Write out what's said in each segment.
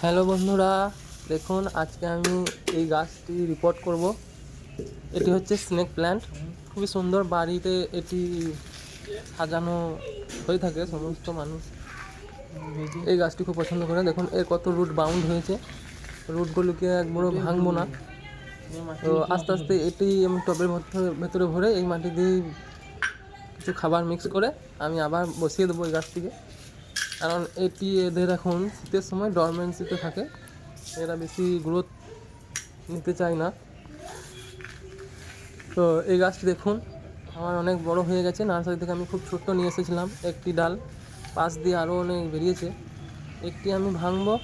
Hello বন্ধুরা, দেখুন আজকে আমি এই গাছটি রিপোর্ট করব। এটি হচ্ছে স্নেক প্ল্যান্ট খুবই সুন্দর বাড়িতে এটি সাজানো হয়ে থাকে সমস্ত মানুষ। এই গাছটি খুব পছন্দ করে। দেখুন, এর কত রুট বাউন্ড হয়েছে। রুটগুলোকে একবারও ভাঙবো না। তো আস্তে আস্তে এটি আমি টবের ভেতরে- ভরে এই মাটি দিয়ে কিছু খাবার মিক্স করে আমি আবার বসিয়ে দেবো এই গাছটিকে। কারণ এটি এদের এখন শীতের সময় ডরমেন্সিতে থাকে। এরা বেশি গ্রোথ নিতে চায় না। তো এই গাছটি দেখুন, আমার অনেক বড় হয়ে গেছে। নার্সারি থেকে আমি খুব ছোট্ট নিয়ে এসেছিলাম একটি ডাল। পাশ দিয়ে আরও অনেক বেরিয়েছে। একটি আমি ভাঙবো।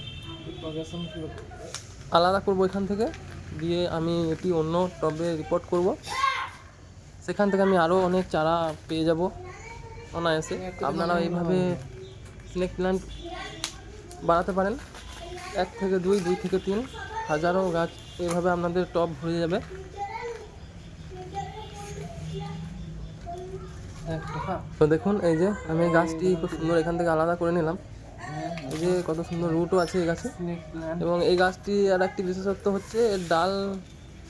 আলাদা করব এখান থেকে। দিয়ে আমি এটি অন্য টবে রিপোর্ট করব। সেখান থেকে আমি আরও অনেক চারা পেয়ে যাব। অনায়াসে। আপনারা এইভাবে স্নেক প্ল্যান্ট বাড়াতে পারেন। এক থেকে দুই দুই থেকে তিন। হাজারো গাছ এভাবে আপনাদের টব ভরে যাবে। তো দেখুন এই যে আমি গাছটি খুব সুন্দর এখান থেকে আলাদা করে নিলাম। এই যে কত সুন্দর রুটও আছে এই গাছে। এবং এই গাছটি আর একটি বিশেষত্ব হচ্ছে এর ডাল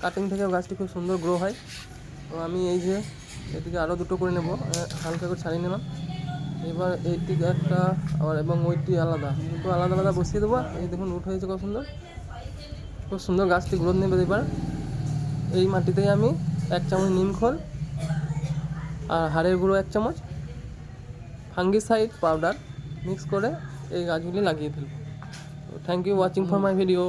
কাটিং থেকে গাছটি খুব সুন্দর গ্রো হয়। তো আমি এই যে এটিকে আরও দুটো করে নেব। হালকা করে ছাড়িয়ে নিলাম। এবার এইটি একটা, আবার এবং ওইটি আলাদা। দুটো আলাদা আলাদা বসিয়ে দেবো। এই দেখুন রুট হয়েছে কত সুন্দর। খুব সুন্দর গাছটি গ্রোথ নেবে এবার। এই মাটিতেই আমি এক চামচ নিম খোল আর হাড়ের গুঁড়ো এক চামচ। ফাঙ্গিসাইড পাউডার মিক্স করে এই গাছগুলি লাগিয়ে ফেলব। Thank you watching for my video